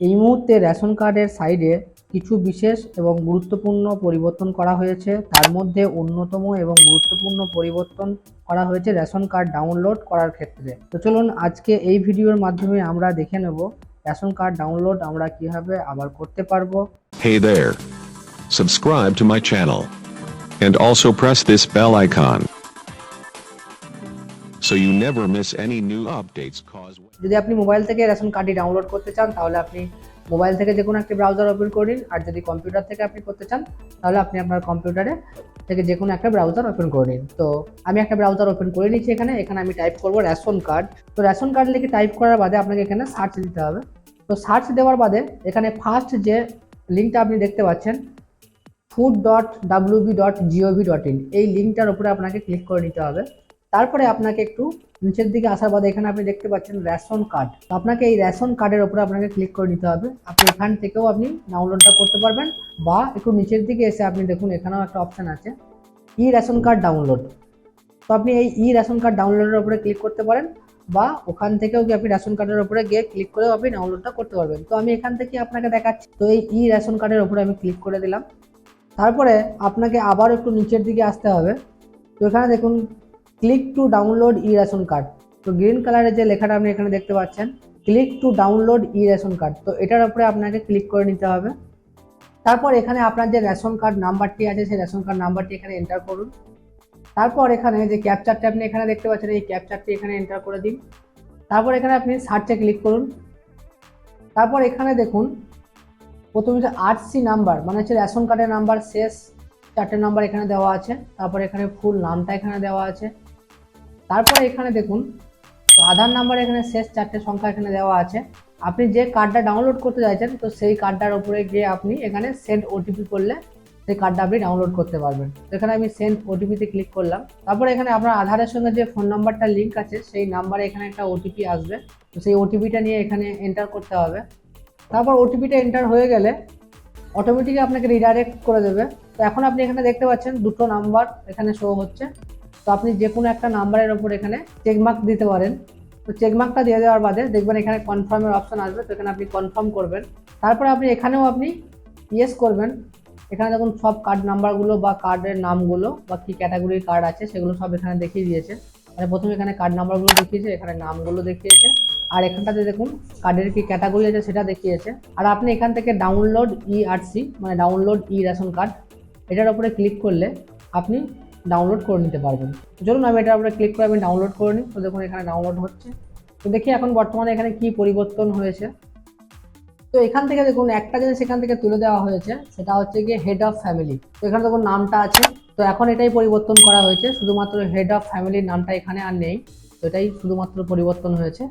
এই মুহূর্তে রেশন কার্ডের সাইডে কিছু বিশেষ এবং গুরুত্বপূর্ণ পরিবর্তন করা হয়েছে তার মধ্যে অন্যতম এবং গুরুত্বপূর্ণ পরিবর্তন করা হয়েছে রেশন কার্ড ডাউনলোড করার ক্ষেত্রে তো চলুন আজকে এই ভিডিওর মাধ্যমে আমরা দেখে নেব রেশন কার্ড ডাউনলোড আমরা কীভাবে আবার করতে পারব Hey there. Subscribe to my channel. And also press this bell icon. So you never miss any new updates cause যদি আপনি মোবাইল থেকে রেশন কার্ডটি ডাউনলোড করতে চান, তাহলে আপনি মোবাইল থেকে যে কোনো একটি ব্রাউজার ওপেন করে নিন। আর যদি কম্পিউটার থেকে আপনি করতে চান, তাহলে আপনি আপনার কম্পিউটারে থেকে যে কোনো একটা ব্রাউজার ওপেন করে নিন। তো আমি একটা ব্রাউজার ওপেন করে নিচ্ছি এখানে। এখানে আমি টাইপ করব রেশন কার্ড তো রেশন কার্ড লিখে টাইপ করার বাদে আপনাকে এখানে সার্চ দিতে হবে। তো সার্চ দেওয়ার বাদে এখানে ফার্স্ট যে লিঙ্কটা আপনি দেখতে পাচ্ছেন food dot WB dot GOV dot in এই লিঙ্কটার উপরে আপনাকে ক্লিক করে নিতে হবে। তারপরে আপনাকে একটু নিচের দিকে আসার বাদে এখানে আপনি দেখতে পাচ্ছেন রেশন কার্ড। তো আপনাকে এই রেশন কার্ডের উপরে আপনাকে ক্লিক করে নিতে হবে। আপনি এখান থেকেও আপনি ডাউনলোডটা করতে পারবেন বা একটু নিচের দিকে এসে আপনি দেখুন এখানেও একটা অপশান আছে ই রেশন কার্ড ডাউনলোড তো আপনি এই ই রেশন কার্ড ডাউনলোডের উপরে ক্লিক করতে পারেন বা ওখান থেকেও কি আপনি রেশন কার্ডের উপরে গিয়ে ক্লিক করেও আপনি ডাউনলোডটা করতে পারবেন। তো আমি এখান থেকে আপনাকে দেখাচ্ছি। তো এই ই রেশন কার্ডের উপরে আমি ক্লিক করে দিলাম। তারপরে আপনাকে আবার একটু নিচের দিকে আসতে হবে। তো এখানে দেখুন click to download e ration card তো গ্রিন কালারের যে লেখাটা আপনি এখানে দেখতে পাচ্ছেন click to download e ration card তো এটার উপরে আপনাকে ক্লিক করে নিতে হবে। তারপর এখানে আপনার যে রেশন কার্ড নাম্বারটি আছে, সেই রেশন কার্ড নাম্বারটি এখানে এন্টার করুন। তারপর এখানে যে ক্যাপচারটি আপনি এখানে দেখতে পাচ্ছেন, এই ক্যাপচারটি এখানে এন্টার করে দিন। তারপর এখানে আপনি সার্চে ক্লিক করুন। তারপর এখানে দেখুন, প্রথমে যে আরসি নাম্বার মানে হচ্ছে রেশন কার্ডের নাম্বার শেষ, চারটে নাম্বার এখানে দেওয়া আছে। তারপর এখানে ফুল নামটা এখানে দেওয়া আছে। তারপরে এখানে দেখুন, তো আধার নাম্বার এখানে শেষ চারটে সংখ্যা এখানে দেওয়া আছে। আপনি যে কার্ডটা ডাউনলোড করতে চাইছেন, তো সেই কার্ডটার উপরে গিয়ে আপনি এখানে সেন্ড ওটিপি করলে সেই কার্ডটা আপনি ডাউনলোড করতে পারবেন। তো এখানে আমি সেন্ড ওটিপিতে ক্লিক করলাম। তারপর এখানে আপনার আধারের সঙ্গে যে ফোন নাম্বারটা লিঙ্ক আছে, সেই নাম্বারে এখানে একটা ওটিপি আসবে। তো সেই ওটিপিটা নিয়ে এখানে এন্টার করতে হবে। তারপর ওটিপিটা এন্টার হয়ে গেলে অটোমেটিকলি আপনাকে রিডাইরেক্ট করে দেবে। তো এখন আপনি এখানে দেখতে পাচ্ছেন দুটো নাম্বার এখানে শো হচ্ছে। আপনি যে কোনো একটা নাম্বারের ওপর এখানে চেকমার্ক দিতে পারেন। তো চেকমার্কটা দিয়ে দেওয়ার বাদে দেখবেন এখানে কনফার্মের অপশন আসবে, তো এখানে আপনি কনফার্ম করবেন। তারপরে আপনি এখানেও আপনি ইয়েস করবেন। এখানে দেখুন সব কার্ড নাম্বারগুলো বা কার্ডের নামগুলো বা কী ক্যাটাগরির কার্ড আছে, সেগুলো সব এখানে দেখিয়ে দিয়েছে। মানে প্রথমে এখানে কার্ড নাম্বারগুলো দেখিয়েছে, এখানে নামগুলো দেখিয়েছে। আর এখানটাতে দেখুন কার্ডের কি ক্যাটাগরি আছে সেটা দেখিয়েছে। আর আপনি এখান থেকে ডাউনলোড ইআরসি মানে ডাউনলোড ই রেশন কার্ড এটার উপরে ক্লিক করলে আপনি ডাউনলোড করে নিতে পারবেন। চলুন, আমি এটার উপরে ক্লিক করে আমি ডাউনলোড করে নিই। তো দেখুন, এখানে ডাউনলোড হচ্ছে। তো দেখি এখন বর্তমানে এখানে কি পরিবর্তন হয়েছে। তো এখান থেকে দেখুন, একটা জিনিস এখান থেকে তুলে দেওয়া হয়েছে, সেটা হচ্ছে গিয়ে হেড অফ ফ্যামিলি তো এখানে দেখুন, নামটা আছে। তো এখন এটাই পরিবর্তন করা হয়েছে। শুধুমাত্র হেড অফ ফ্যামিলির নামটা এখানে আর নেই। তো এটাই শুধুমাত্র পরিবর্তন হয়েছে।